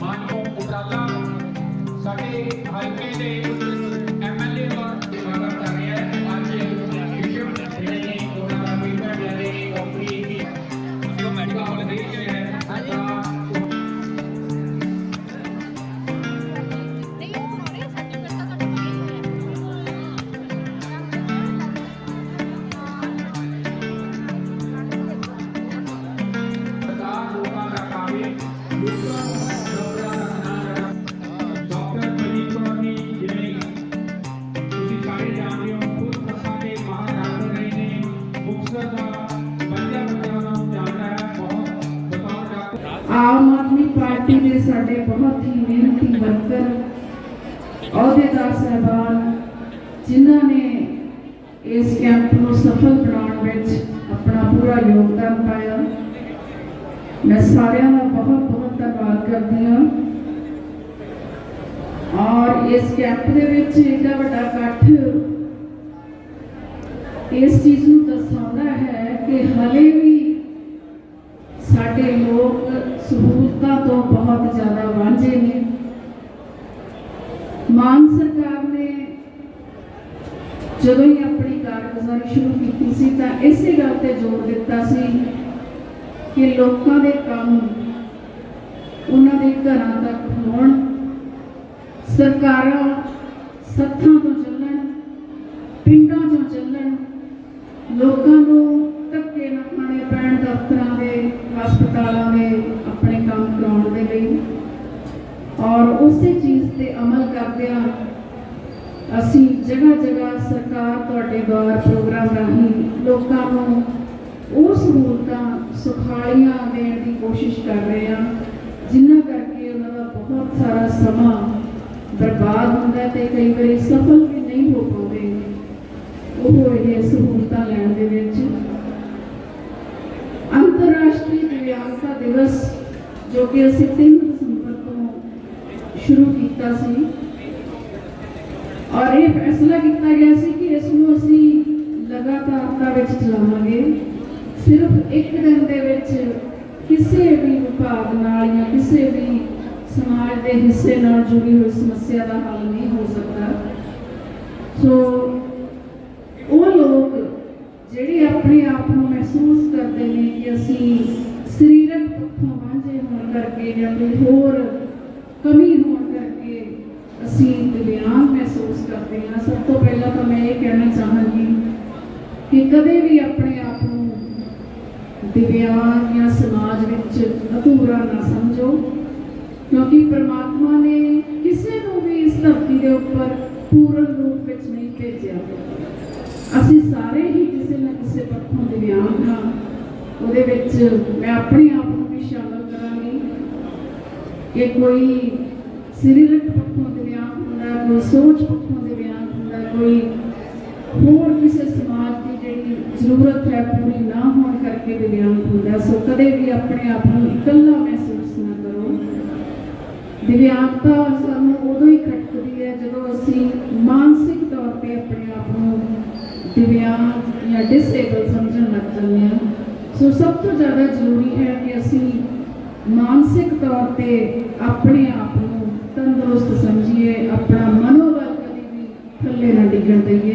ਮਾਨਯੋਗ ਉਪਰਾਲਾ ਸਾਡੇ ਹਲਕੇ ਦੇ ਆਮ ਆਦਮੀ ਪਾਰਟੀ ਦੇ ਸਾਡੇ ਬਹੁਤ ਹੀ ਮਿਹਨਤੀ ਵਰਕਰ, ਅਹੁਦੇਦਾਰ ਸਹਿਬਾਨ, ਜਿਨ੍ਹਾਂ ਨੇ ਇਸ ਕੈਂਪ ਨੂੰ ਸਫਲ ਬਣਾਉਣ ਵਿੱਚ ਆਪਣਾ ਪੂਰਾ ਯੋਗਦਾਨ ਪਾਇਆ। ਮੈਂ ਸਾਰਿਆਂ ਦਾ ਬਹੁਤ ਬਹੁਤ ਧੰਨਵਾਦ ਕਰਦੀ ਹਾਂ। ਔਰ ਇਸ ਕੈਂਪ ਦੇ ਵਿੱਚ ਇੰਨਾ ਵੱਡਾ ਇਕੱਠ ਇਸ ਚੀਜ਼ ਨੂੰ ਦਰਸਾਉਂਦਾ ਹੈ ਕਿ ਹਲੇ ਵੀ ਸਾਡੇ ਲੋਕ ਸਹੂਲਤਾਂ ਤੋਂ ਬਹੁਤ ਜ਼ਿਆਦਾ ਵਾਂਝੇ ਨੇ ਮਾਨ ਸਰਕਾਰ ਨੇ ਜਦੋਂ ਹੀ ਆਪਣੀ ਕਾਰਗੁਜ਼ਾਰੀ ਸ਼ੁਰੂ ਕੀਤੀ ਸੀ ਤਾਂ ਇਸੇ ਗੱਲ ਤੇ ਜ਼ੋਰ ਦਿੱਤਾ ਸੀ ਕਿ ਲੋਕਾਂ ਦੇ ਕੰਮ ਉਹਨਾਂ ਦੇ ਘਰਾਂ ਤੱਕ ਹੋਣ, ਸਰਕਾਰਾਂ ਸੱਥਾਂ ਤੋਂ ਚੱਲਣ, ਪਿੰਡਾਂ ਤੋਂ ਚੱਲਣ, ਲੋਕਾਂ ਨੂੰ ਧੱਕੇ ਨਾ ਖਾਣੇ ਪੈਣ ਦਫ਼ਤਰਾਂ ਦੇ, ਹਸਪਤਾਲਾਂ ਦੇ ਆਪਣੇ ਕੰਮ ਕਰਾਉਣ ਦੇ ਲਈ ਔਰ ਉਸੇ ਚੀਜ਼ ਤੇ ਅਮਲ ਕਰਦਿਆਂ ਅਸੀਂ ਜਗ੍ਹਾ ਜਗ੍ਹਾ ਸਰਕਾਰ ਤੁਹਾਡੇ ਦੁਆਰ ਪ੍ਰੋਗਰਾਮ ਰਾਹੀਂ ਲੋਕਾਂ ਨੂੰ ਉਹ ਸਹੂਲਤਾਂ ਸੁਖਾਲੀਆਂ ਦੇਣ ਦੀ ਕੋਸ਼ਿਸ਼ ਕਰ ਰਹੇ ਹਾਂ, ਜਿਨ੍ਹਾਂ ਕਰਕੇ ਉਹਨਾਂ ਦਾ ਬਹੁਤ ਸਾਰਾ ਸਮਾਂ ਬਰਬਾਦ ਹੁੰਦਾ ਹੈ ਤੇ ਕਈ ਵਾਰੀ ਸਫਲ ਵੀ ਨਹੀਂ ਹੋ ਪਾਉਂਦੇ। ਉਹ ਇਹ ਸਹੂਲਤਾਂ ਲੈਣ ਦੇ ਵਿੱਚ ਅੰਤਰਰਾਸ਼ਟਰੀ ਦਿਵਿਆਂਗਤਾ ਦਿਵਸ, ਜੋ ਕਿ ਅਸੀਂ 3 ਸ਼ੁਰੂ ਕੀਤਾ ਸੀ। ਔਰ ਇਹ ਫੈਸਲਾ ਕੀਤਾ ਗਿਆ ਸੀ ਕਿ ਇਸ ਨੂੰ ਅਸੀਂ ਲਗਾਤਾਰਤਾ ਵਿੱਚ ਚਲਾਵਾਂਗੇ। ਸਿਰਫ ਇੱਕ ਦਿਨ ਦੇ ਵਿੱਚ ਕਿਸੇ ਵੀ ਵਿਭਾਗ ਨਾਲ ਜਾਂ ਕਿਸੇ ਵੀ ਸਮਾਜ ਦੇ ਹਿੱਸੇ ਨਾਲ ਜੁੜੀ ਹੋਈ ਸਮੱਸਿਆ ਦਾ ਹੱਲ ਨਹੀਂ ਹੋ ਸਕਦਾ। ਸੋ ਉਹ ਲੋਕ ਜਿਹੜੇ ਆਪਣੇ ਆਪ ਨੂੰ ਮਹਿਸੂਸ ਕਰਦੇ ਨੇ ਕਿ ਅਸੀਂ ਸਰੀਰਕ ਪੱਖੋਂ ਵਾਂਝੇ ਹੋਣ ਕਰਕੇ ਜਾਂ ਕੋਈ ਹੋਰ ਅਸੀਂ ਦਿਵਿਆਂਗ ਮਹਿਸੂਸ ਕਰਦੇ ਹਾਂ। ਸਭ ਤੋਂ ਪਹਿਲਾਂ ਤਾਂ ਮੈਂ ਇਹ ਕਹਿਣਾ ਚਾਹਾਂਗੀ ਕਿ ਕਦੇ ਵੀ ਆਪਣੇ ਆਪ ਨੂੰ ਦਿਵਿਆਂਗ ਜਾਂ ਸਮਾਜ ਵਿੱਚ ਅਧੂਰਾ ਨਾ ਸਮਝੋ, ਕਿਉਂਕਿ ਪ੍ਰਮਾਤਮਾ ਨੇ ਕਿਸੇ ਨੂੰ ਵੀ ਇਸ ਧਰਤੀ ਦੇ ਉੱਪਰ ਪੂਰਨ ਰੂਪ ਵਿੱਚ ਨਹੀਂ ਭੇਜਿਆ। ਅਸੀਂ ਸਾਰੇ ਹੀ ਕਿਸੇ ਨਾ ਕਿਸੇ ਪੱਖੋਂ ਦਿਵਿਆਂਗ ਹਾਂ। ਉਹਦੇ ਵਿੱਚ ਮੈਂ ਆਪਣੇ ਆਪ ਨੂੰ ਵੀ ਸ਼ਾਮਲ ਕਰਾਂਗੀ। ਕਿ ਕੋਈ ਸਰੀਰਕ ਪੱਖੋਂ ਦਿਵਿਆਂਗ ਹੁੰਦਾ, ਕੋਈ ਸੋਚ ਪੱਖੋਂ ਦਿਵਿਆਂਗ ਹੁੰਦਾ, ਕੋਈ ਹੋਰ ਕਿਸੇ ਸਮਾਜ ਦੀ ਜਿਹੜੀ ਜ਼ਰੂਰਤ ਹੈ ਪੂਰੀ ਨਾ ਹੋਣ ਕਰਕੇ ਦਿਵਿਆਂਗ ਹੁੰਦਾ। ਸੋ ਕਦੇ ਵੀ ਆਪਣੇ ਆਪ ਨੂੰ ਇਕੱਲਾ ਮਹਿਸੂਸ ਨਾ ਕਰੋ। ਦਿਵਿਆਂਗਤਾ ਸਾਨੂੰ ਉਦੋਂ ਹੀ ਖਟਕਦੀ ਹੈ ਜਦੋਂ ਅਸੀਂ ਮਾਨਸਿਕ ਤੌਰ ਤੇ ਆਪਣੇ ਆਪ ਨੂੰ ਦਿਵਿਆਂਗ ਜਾਂ ਡਿਸੇਬਲ ਸਮਝਣ ਲੱਗ ਜਾਂਦੇ ਹਾਂ। ਸੋ ਸਭ ਤੋਂ ਜ਼ਿਆਦਾ ਜ਼ਰੂਰੀ ਹੈ ਕਿ ਅਸੀਂ ਮਾਨਸਿਕ ਤੌਰ ਤੇ ਆਪਣੇ ਆਪ ਤੰਦਰੁਸਤ ਸਮਝੀਏ ਆਪਣਾ ਮਨੋਬਲ ਕਦੀ ਵੀ ਥੱਲੇ ਨਾ ਡਿੱਗਣ ਦਈਏ।